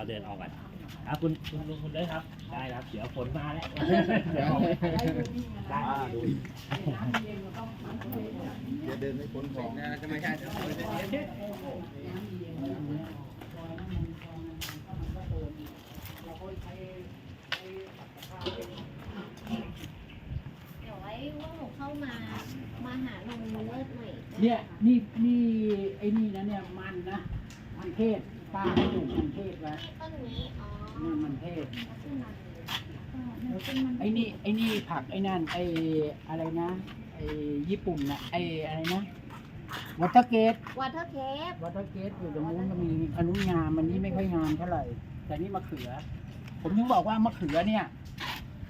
เราเดินออกกันครับคุณคุณลุงคุณเด้อครับ ได้ครับ เดี๋ยวฝนมาแล้วเดี๋ยวได้ดูจะเดินไม่พ้นของนะใช่ไหมใช่เดี๋ยวไว้ว่าหนูเข้ามา มาหาลงเลิศใหม่เนี่ยนี่นี่ไอ้นี่นะเนี่ยมันนะ มันเทศ ป้าให้ปลูกมันเทศไว้ต้นนี้ อ๋อนี่มันเทศ ขึ้นมาไอ้นี่ไอ้นี่ผักไอ้นั่นไอ้อะไรนะไอ้ญี่ปุ่นนะไอ้อะไรนะวัตเกตวอเตอร์เคปวัตเกตอยู่ตรงนู้นมันมีอนุงามมันนี่ไม่ค่อยงามเท่าไหร่ แต่นี่มะเขือ ผมถึงบอกว่ามะเขือเนี่ย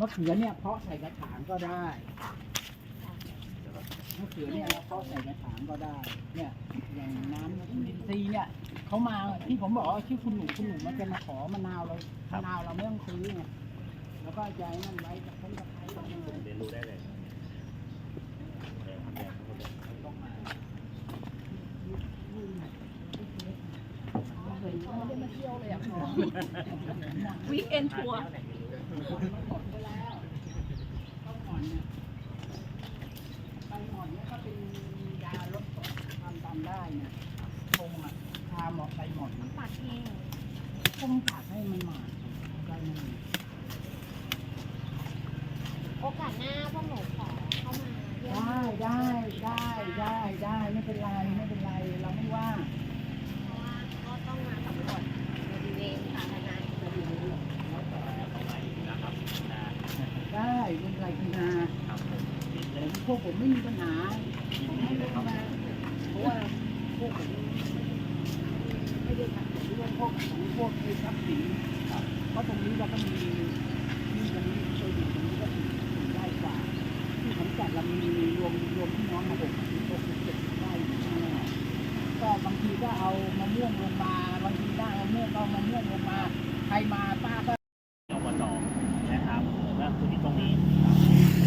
มะเขือเนี่ยเพาะใส่กระถางก็ได้ มะเขือเนี่ยเราเพาะใส่กระถางก็ได้ เนี่ยอย่างน้ำอินทรีย์เนี่ยเขามาที่ผมบอกว่าชื่อคุณหนูคุณหนูมันจะมาขอมะนาวเรามะนาวเราไม่ต้องซื้อไงแล้วก็ยายนั่นไว้กับต้นตะไคร้เราไม่ต้องเรียนรู้ได้เลยต้องมาวีคเอนทัวร์ หมดไปแล้วข้าวหอนเนี่ยใบหอนเนี่ยก็เป็นยาลดความดันได้เนี่ยชงอะทา หมอกใบหมอนปัดแห้งชงผักให้มันหมาดได้ไหมโอกาสหน้าพวกหนูขอเข้ามาเยี่ยมได้ได้ได้ได้ได้ไม่เป็นไรไม่เป็นไรเราไม่ว่าเพราะว่าก็ต้องมาสำรวจบริเวณสาธารณะนะครับนะได้เป็นไรกีนาครับผมแต่พวกผมไม่มีปัญหาผมให้เลยเข้ามาเพราะว่าพวกผมไม่ได้ขัดขืนเรื่อง พวกของพวกไอ้ทรัพย์สินเพราะตรงนี้เราก็มีที่ตรงนี้เคยอยู่ตรงนี้ก็ถือถือได้กว่า ที่ขอนแก่นเรามีรวมรวมพี่น้องมาหกสิบหกสิบเจ็ดไร่อยู่ข้างหน้าก็บางทีก็เอามะม่วงลงมาบางทีได้มะม่วงก็เอามะม่วงลงมาใครมาป้าก็อบจนะครับแล้วคือที่ตรงนี้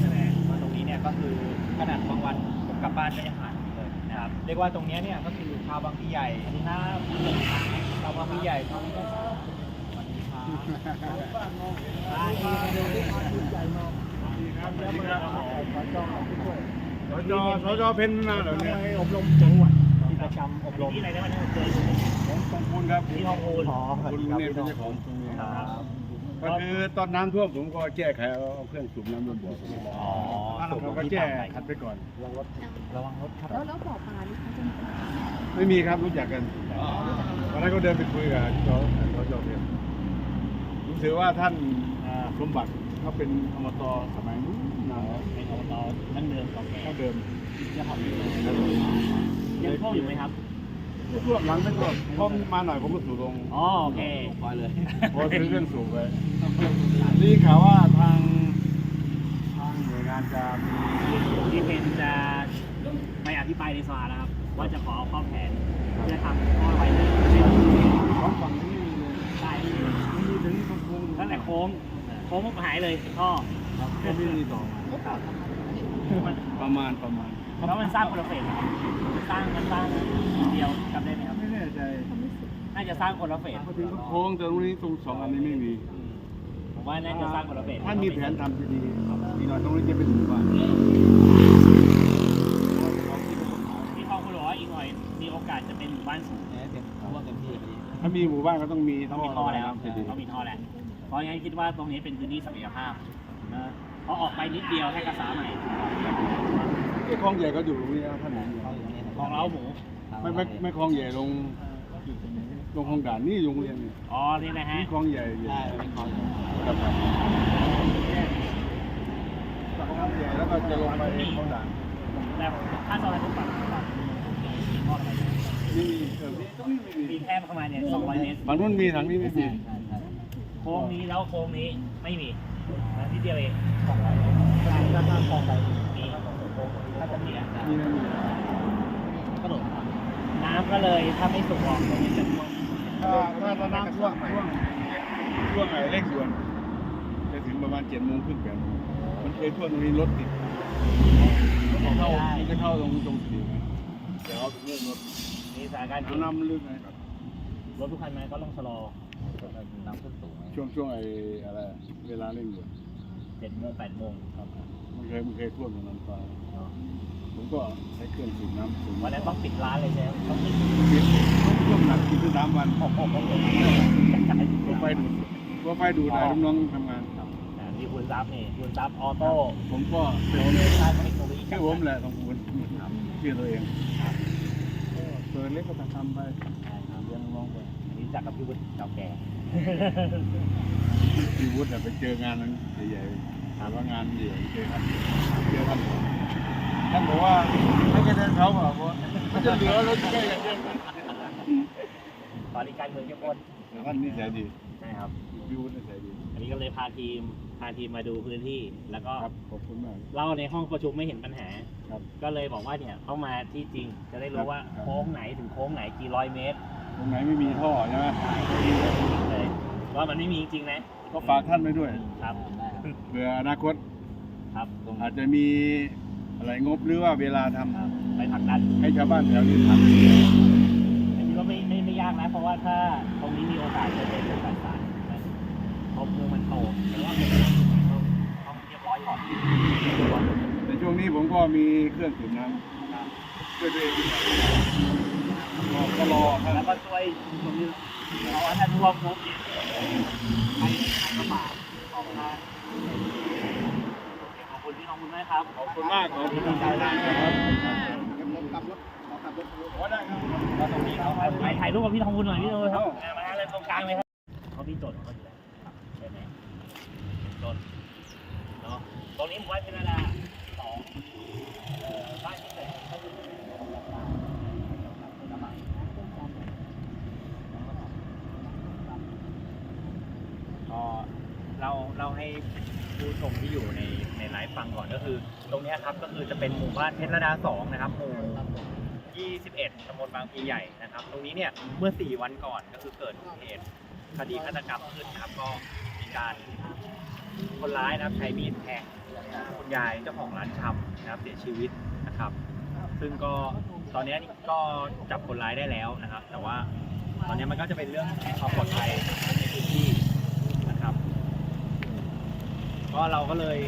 ใช่ไหมว่าตรงนี้เนี่ยก็คือขนาดบางวันผมกลับบ้านก็ยังหายเลยนะครับเรียกว่าตรงนี้เนี่ยก็คือชาวบางพีใหญ่อันนี้นะชา วบางพีใหญ่ทำก็สวัสดีครับสจสจเพนมาเหรอเนี่ยอบรมจังหวัดกิจกรรมอบรมที่อะไรได้วันนี้เจอผมตรงคุณครับที่ห้องโอนคุณเนี่ยเป็นเจ้าของตรงนี้ครับ ก็คือตอนน้ำท่วมผมก็แก้ไขเอาเครื่องสูบน้ำบนบ่ออ๋อเราก็แก้ขัดไปก่อน ระวังรถครับ แล้วแล้วบ่อปลานี่เขาจะมีไม่มีครับรู้จักกันวันนั้นก็เดินไปคุยกับจอจอจอเพนรู้สึกว่าท่านอ่าสมบัติเขาเป็นอมตสมัยนู้นนานแล้วเป็นอบตนั่นเดิมของแกเขาเดิมยังท่วมอยู่ยังท่วมอยู่ไหมครับ ท่วมหลังไม่ท่วมพอมาหน่อยผมก็สูบลงอ๋อโอเคไปเลยพอซื้อเครื่องสูบไว้นี่ข่าวว่าทางทางหน่วยงานจะมีที่เป็นจะไปอภิปรายในสภาแล้วครับ ว่าจะขอเอาข้อแผนเพื่อทำข้อไว้เลยของฝั่งนี้มีเลยได้มีถึงตรงโค้งตั้งแต่โค้งโค้งมันหายเลยท่อครับก็ไม่มีต่อมาครับมัน ประมาณประมาณแล้วมันสร้างคนละเฟสนะครับสร้างมันสร้างเดียวจำได้ไหมครับไม่แน่ใจน่าจะสร้างคนละเฟสพอถึงโค้งแต่ตรงนี้ตรงสองอันนี้ไม่มีอืมผมว่าน่าจะสร้างคนละเฟสถ้ามีแผนทำดีๆมีหน่อยตรงนี้จะเป็นหมู่บ้านที่เขาบอกว่าอีกหน่อยมีโอกาสจะเป็นหมู่บ้านสูงถ้ามีหมู่บ้านก็ต้องมีต้องมีท่อแล้วระบายน้ำดีต้องมีท่อแล้วเพราะงั้นคิดว่าตรงนี้เป็นพื้นที่ศักยภาพนะเพราะออกไปนิดเดียวแค่กระสาใหม่ไอ้คลองใหญ่ก็อยู่ตรงนี้นะท่านเห็นอยู่ของเราหมูไม่ไม่ไม่คลองใหญ่ลงลงคลองด่านนี่โรงเรียนนี่อ๋อนี่นะฮะนี่คลองใหญ่ใหญ่ครับคลองใหญ่แล้วก็จะลงไปคลองด่านแต่ถ้าซอยทุกฝั่งทุกฝั่งท่ออะไรเนี่ยนี่มีเออตรงนี้ไม่มีมีแคบเข้ามาเนี่ย200เมตรฝั่งนู้นมีทางนี้ไม่มีโค้งนี้แล้วโค้งนี้ไม่มี นะที่เดียวเอง200เมตรใช่ถ้าของไปมีถ้าจะมีอะนี่มีกระโดดน้ำก็เลยถ้าไม่สูงออกตรงนี้จะท่วมถ้าถ้าถ้าน้ำท่วมช่วงช่วงไหนเร่งด่วนจะถึงประมาณเจ็ดโมงครึ่งแปดโมงมันเคยท่วมตรงนี้รถติดมันเข้ามันจะเข้าตรงตรงสี่เดี๋ยวเอาถึงเรื่องรถมีสถานการณ์น้ำน้ำลึกไงรรถทุกคันมาก็ต้องชะลอ น้ำขึ้นสูงช่วงช่วงไอ้อะไรเวลาเร่งด่วนเจ็ดโมงแปดโมงครับมันเคยมันเคยท่วมตรงนั้นไปเนาะผมก็ใช้เครื่องสูบน้ำสูบวันนั้นต้องปิดร้านเลยใช่ไหมต้องปิดปิดท่วมหนักกินที่สามวันโอ้โหโอ้โหรถไฟดูดรถไฟดูดได้ลูกน้องทำงานอ่ามีคุณซับนี่คุณซับออโต้ผมก็โรเลชั่นเทคโนโลยีชื่อผมแหละของคุณชื่อตัวเองก็เปิดเล็กก็ทำไปใช่ครับเรื่องน้องๆไปอันนี้ รู้จักกับพี่วุฒิเก่าแก่ พี่วุฒิไปเจองานนั้นใหญ่ๆถามว่างานใหญ่เจอท่านเจอท่านท่านบอกว่าไม่ให้คะแนเขาบอกว่ามันจะเหลือรถแค่อย่างเดียวตอนนี้การเมืองเข้มข้นแต่ท่านนิสัยดีใช่ครับพี่วุฒินิสัยดี อันนี้ก็เลยพาทีมพาทีมมาดูพื้นที่ แล้วก็ขอบคุณมากเล่าในห้องประชุมไม่เห็นปัญหา ก็เลยบอกว่าเนี่ยต้องมาที่จริงจะได้รู้ว่าโค้งไหนถึงโค้งไหนกี่ร้อยเมตร รงไหนไม่มีท่อใช่ไหมเลยว่ามันไม่มีจริงๆนะก็ฝากท่านไว้ด้วยครับเผื่ออนาคตครับตรงอาจจะมีอะไรงบหรือว่าเวลาทำครับไปผลักดันให้ชาวบ้านแถวนี้ทอันนี้ก็ไม่ไม่ไม่ยากนะ เพราะว่าถ้าตรงนี้มีโอกาสจะเป็นสายสายนะเพราะเมืองมันโตแต่ว่ามันต้องต้องเรียบร้อยก่อนำแต่ช่วงนี้ผมก็มีเครื่องสูบน้ำช่วยตัวเก็รอแล้วก็ช่วยตรงนี้เอาอันนั้นรวมครบเนี่ไปไปกระบะออกมาขอบคุณพี่น้องคุณด้วยครับขอบคุณมากขอบคุณใจมากนะครับผมขับรถขอขับรถขอได้ครับตรงนี้เขาไปถ่ายรูปกับพี่ทองคุณหน่อยพี่ทองคุณครับมาเลยตรงกลางเลยครับเขาพี่จดเขาอยู่แล้วใช่ไหมจดเนาะตรงนี้ผมว่าเป็นเวลาสองเอ่อบ้านที่เสร็จก็คือ ก็เราเราให้ ผู้ชมที่อยู่ในในไลฟ์ฟังก่อนก็คือ ตรงเนี้ยครับก็คือจะเป็นหมู่บ้านเพชรระดาสองนะครับหมู่21ตำบลบางพลีใหญ่นะครับ ตรงนี้เนี่ยเมื่อ 4 วันก่อนก็คือเกิดเหตุคดีฆาตกรรมขึ้นนะครับก็มีการคนร้ายนะครับใช้มีดแทงคุณยายเจ้าของร้านชำนะครับเสียชีวิตนะครับ ซึ่งก็ตอนนี้ก็จับคนร้ายได้แล้วนะครับ แต่ว่าตอนนี้มันก็จะเป็นเรื่องความปลอดภัยในพื้นที่นะครับ ก็เราก็เลย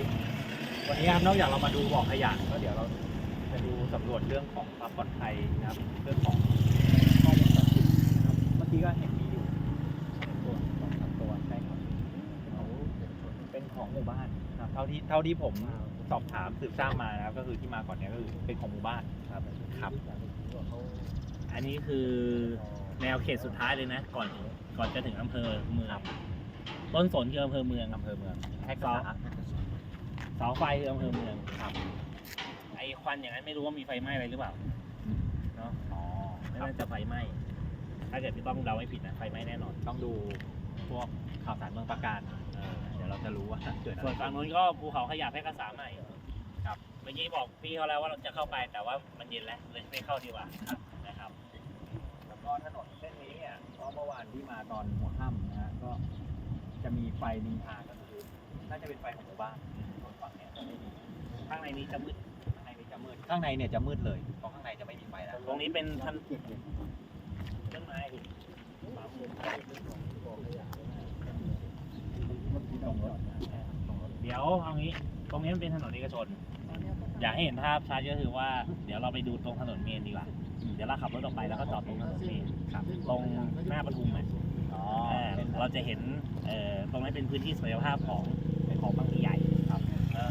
วันนี้ครับนอกจากเรามาดูบ่อขยะก็เดี๋ยวเราจะดูสำรวจเรื่องของความปลอดภัยนะครับ เรื่องของข้อมูลจรปิดนะครับเมื่อกี้ก็เห็นมีอยู่ตัวสองสามตัวใช่ครับเขาเป็นของหมู่บ้านนะครับเท่าที่เท่าที่ผมสอบถามสืบทราบมานะครับ ก็คือที่มาก่อนเนี้ยก็คือเป็นของหมู่บ้านครับครับ อันนี้คือแนวเขตสุดท้ายเลยนะ ก่อนถึงก่อนจะถึงอำเภอเมือง ต้นสนคืออำเภอเมืองอำเภอเมืองแค่เสาเสาไฟคืออำเภอเมืองครับ ไอควันอย่างนั้นไม่รู้ว่ามีไฟไหม้อะไรหรือเปล่าเนาะอ๋อไม่น่าจะไฟไหม้ถ้าเกิดพี่ต้องเดาไม่ผิดนะไฟไหม้แน่นอน ต้องดูพวกข่าวสารเมืองประการเออเดี๋ยวเราจะรู้ว่าเกิดอะไรส่วนฝั่งนู้นก็ภูเขาขยะแพร่กษาใหม่ครับเมื่อกี้บอกพี่เขาแล้วว่าเราจะเข้าไปแต่ว่ามันเย็นแล้วเลยไม่เข้าดีกว่าครับนะครับแล้วก็ถนนเส้นนี้เนี่ยก็เมื่อวานที่มาตอนหัวค่ำนะฮะก็ จะมีไฟนินทากันคือน่าจะเป็นไฟของหมู่บ้านส่วนฝั่งเนี้ยจะไม่มีข้างในนี้จะมืดข้างในนี้จะมืดข้างในเนี่ยจะมืดเลยเพราะข้างในจะไม่มีไฟแล้วตรงนี้เป็นทันต้นไม้ขวามือเดี๋ยวเอางี้ ตรงนี้มันเป็นถนนเอกชน อยากให้เห็นภาพชัดก็คือว่า เดี๋ยวเราไปดูตรงถนนเมนดีกว่า เดี๋ยวเราขับรถออกไปแล้วก็จอดตรงถนนเมนครับตรงหน้าปทุม อะาเราจะเห็นเอ่อตรงนั้นเป็นพื้นที่ศักยภาพของของบางพลีใหญ่ครับเออ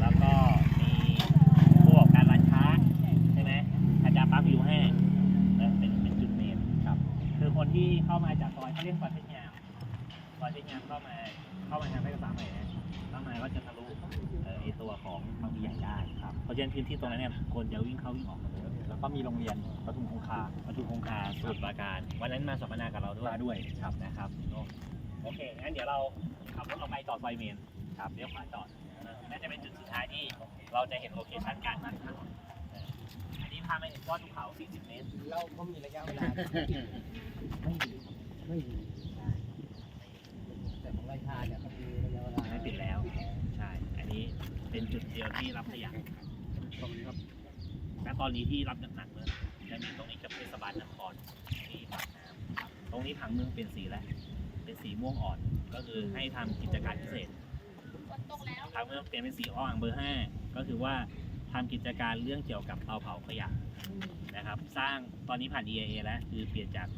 แล้วก็มีผู้ประกอบการร้านค้าใช่ไหมอาจารย์ปั๊บอยู่ห้านะเป็นเป็นจุดเมนครับ คือคนที่เข้ามาจากซอยเขาเรียกซอยเพชรงามซอยเพชรงามเข้ามาเข้ามาทางเพชรสามใหม่นะเข้ามาก็จะทะลุเอ่อไอตัวของบางพลีใหญ่ได้ครับเพราะฉะนั้นพื้นที่ตรงนั้นเนี่ยคนจะวิ่งเข้าวิ่งออกหมดเลยแล้ว ก็มีโรงเรียนปทุมคงคาปทุมคงคาสมุทรปราการ วันนั้นมาสัมมนากับเราด้วยด้วยครับนะครับโอเคงั้นเดี๋ยวเราขับรถออกไปจอดไฟเมนครับเดี๋ยวขวาจอดนะน่าจะเป็นจุดสุดท้ายที่เราจะเห็นโลเคชั่นการตั้งถนนเอออันนี้พาไปถึงยอดภูเขา 40 เมตรเราก็มีระยะเวลา ไม่มีไม่มีแต่ของราชาเนี่ยเขามีระยะเวลาไม่ปิดแล้ว ใช่ อันนี้เป็นจุดเดียวที่รับขยะตรงนี้ครับ และตอนนี้ที่รับหนักๆเลยจะมีตรงนี้กับเทศบาลนครที่ปากน้ำครับตรงนี้ผังเมืองเป็นสีแล้ว เป็นสีม่วงอ่อน ก็คือให้ทำกิจการพิเศษฝนตกแล้วผังเมืองเปลี่ยนเป็นสีอ่อนเบอร์ห้าก็คือว่าทำกิจการเรื่องเกี่ยวกับเตาเผาขยะนะครับ สร้างตอนนี้ผ่าน EIA แล้ว คือเปลี่ยนจาก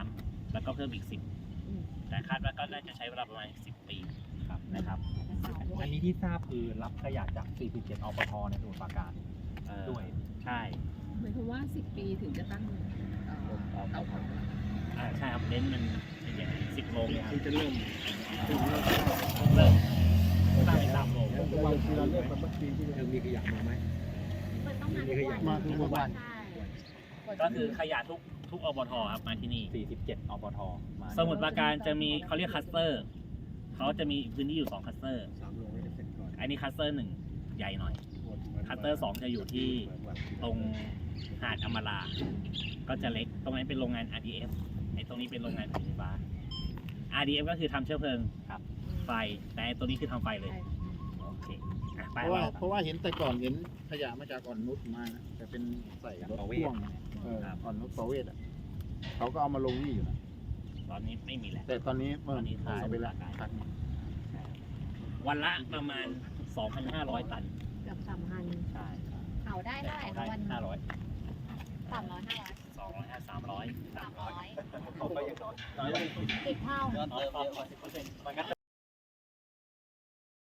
3 แล้วก็เพิ่มอีก 10 แต่คาดว่าก็น่าจะใช้เวลาประมาณ 10 ปีครับนะครับ อันนี้ที่ทราบคือรับขยะจาก 47อปทในสมุทรปราการเอ่อด้วย ใช่หมายความว่าสิบปีถึงจะตั้งเอ่อเตาเผาอ่าใช่ครับเน้นมันเป็นอย่างสิบโลงครับที่จะเริ่มถึงเริ่มเริ่มสร้างเป็นสามโลงทุกวันที่เราเริ่มกันสักปีที่ยังมีขยะมาไหม มันต้องมาทุกวันมาทุกวัน ใช่ก็คือขยะทุกทุกอบทครับมาที่นี่ 47อปทมาสมุทรปราการจะมีเขาเรียกคัสเตอร์เขาจะมีพื้นที่อยู่สองคัสเตอร์ สามโลไม่ได้เสร็จก่อนอันนี้คัสเตอร์หนึ่งใหญ่หน่อย คัตเตอร์สองจะอยู่ที่ตรงหาดอมราก็จะเล็ก ตรงนั้นเป็นโรงงาน RDF ไอ้ตรงนี้เป็นโรงงานผลิตไฟฟ้า RDF ก็คือทำเชื้อเพลิงครับ ไฟ แต่ไอ้ตัวนี้คือทำไฟเลย โอเคอะไปเพราะว่าเราเพราะว่าเห็นแต่ก่อนเห็นขยะมาจากอ่อนนุชมานะแต่เป็นใส่รถพ่วงเอออ่อนนุชประเวศอะเขาก็เอามาลงนี่อยู่นะตอนนี้ไม่มีแล้ว แต่ตอนนี้เมื่อตอนนี้หายไปแล้วขายพักหนึ่งวันละประมาณ 2,500 ตัน เกือบสามพันใช่เผาได้เท่าไหร่คะวัน500สามร้อยห้าร้อยสองร้อยห้าสามร้อยสามร้อยเขาก็ยังน้อยน้อยสิบเท่าน้อยกว่า10%มันก็